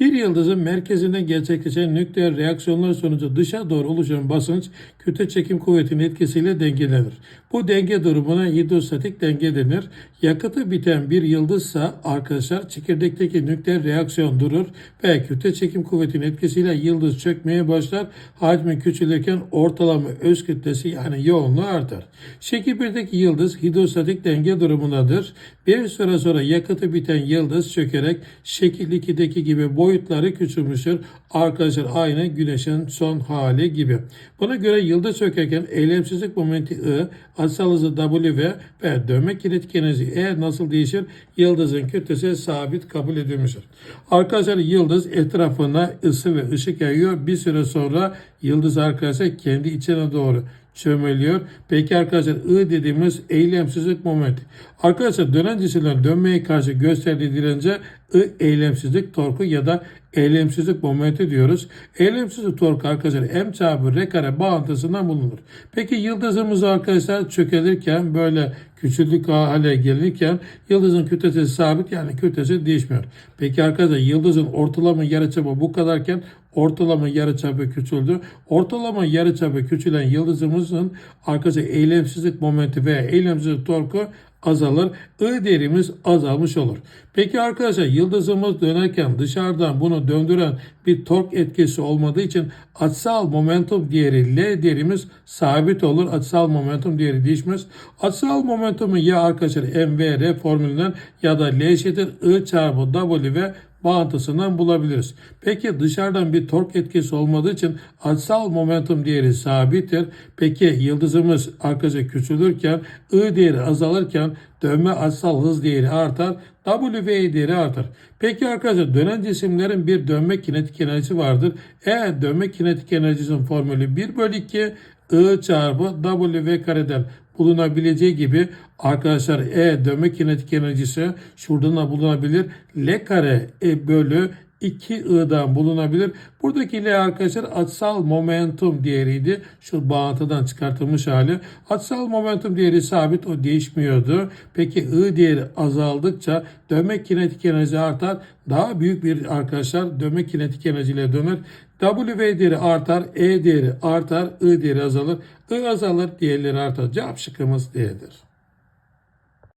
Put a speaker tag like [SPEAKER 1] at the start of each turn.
[SPEAKER 1] Bir yıldızın merkezinden gerçekleşen nükleer reaksiyonlar sonucu dışa doğru oluşan basınç kütle çekim kuvvetinin etkisiyle dengelenir. Bu denge durumuna hidrostatik denge denir. Yakıtı biten bir yıldızsa arkadaşlar çekirdekteki nükleer reaksiyon durur ve kütle çekim kuvvetinin etkisiyle yıldız çökmeye başlar. Hacmi küçülürken ortalama öz kütlesi yani yoğunluğu artar. Şekil 1'deki yıldız hidrostatik denge durumundadır. Bir süre sonra yakıtı biten yıldız çökerek şekil 2'deki gibi boyutları küçülmüştür. Arkadaşlar aynı güneşin son hali gibi. Buna göre yıldız çökerken eylemsizlik momenti I, açısal hızı W ve, ve dönme kinetik enerji E nasıl değişir? Yıldızın kütlesi sabit kabul edilmiştir. Arkadaşlar yıldız etrafına ısı ve ışık yayıyor. Bir süre sonra yıldız arkadaşlar kendi içine doğru çömeliyor. Peki arkadaşlar I dediğimiz eylemsizlik momenti. Arkadaşlar dönen cisimlerin dönmeye karşı gösterdiği dirence I eylemsizlik torku ya da eylemsizlik momenti diyoruz. Eylemsizlik torku arkadaşlar M çarpı R kare bağıntısından bulunur. Peki yıldızımız arkadaşlar çökelirken böyle küçüldük hale gelirken yıldızın kütlesi sabit yani kütlesi değişmiyor. Peki arkadaşlar yıldızın ortalama yarıçapı bu kadarken ortalama yarıçapı küçüldü. Ortalama yarıçapı küçülen yıldızımızın arkadaşlar eylemsizlik momenti veya eylemsizlik torku azalır. I değerimiz azalmış olur. Peki arkadaşlar yıldızımız dönerken dışarıdan bunu döndüren bir tork etkisi olmadığı için açısal momentum değeri L değerimiz sabit olur. Açısal momentum değeri değişmez. Açısal momentumu ya arkadaşlar M ve R formülünden ya da L eşittir I çarpı W bağıntısından bulabiliriz. Peki dışarıdan bir tork etkisi olmadığı için açısal momentum değeri sabittir. Peki yıldızımız arkadaşlar küçülürken I değeri azalırken dönme açısal hız değeri artar. W değeri artar. Peki arkadaşlar dönen cisimlerin bir dönme kinetik enerjisi vardır. Eğer dönme kinetik enerjisinin formülü 1 bölü 2 I çarpı W kareden bulunabileceği gibi arkadaşlar E dönme kinetik enerjisi şuradan da bulunabilir. L kare E bölü 2I'dan bulunabilir. Buradaki L arkadaşlar açısal momentum değeriydi. Şu bağıntıdan çıkartılmış hali. Açısal momentum değeri sabit o değişmiyordu. Peki I değeri azaldıkça dönme kinetik enerji artar. Daha büyük bir arkadaşlar dönme kinetik enerjiyle döner. W değeri artar, E değeri artar, I değeri azalır. I azalır, diğerleri artar. Cevap şıkkımız D'dir.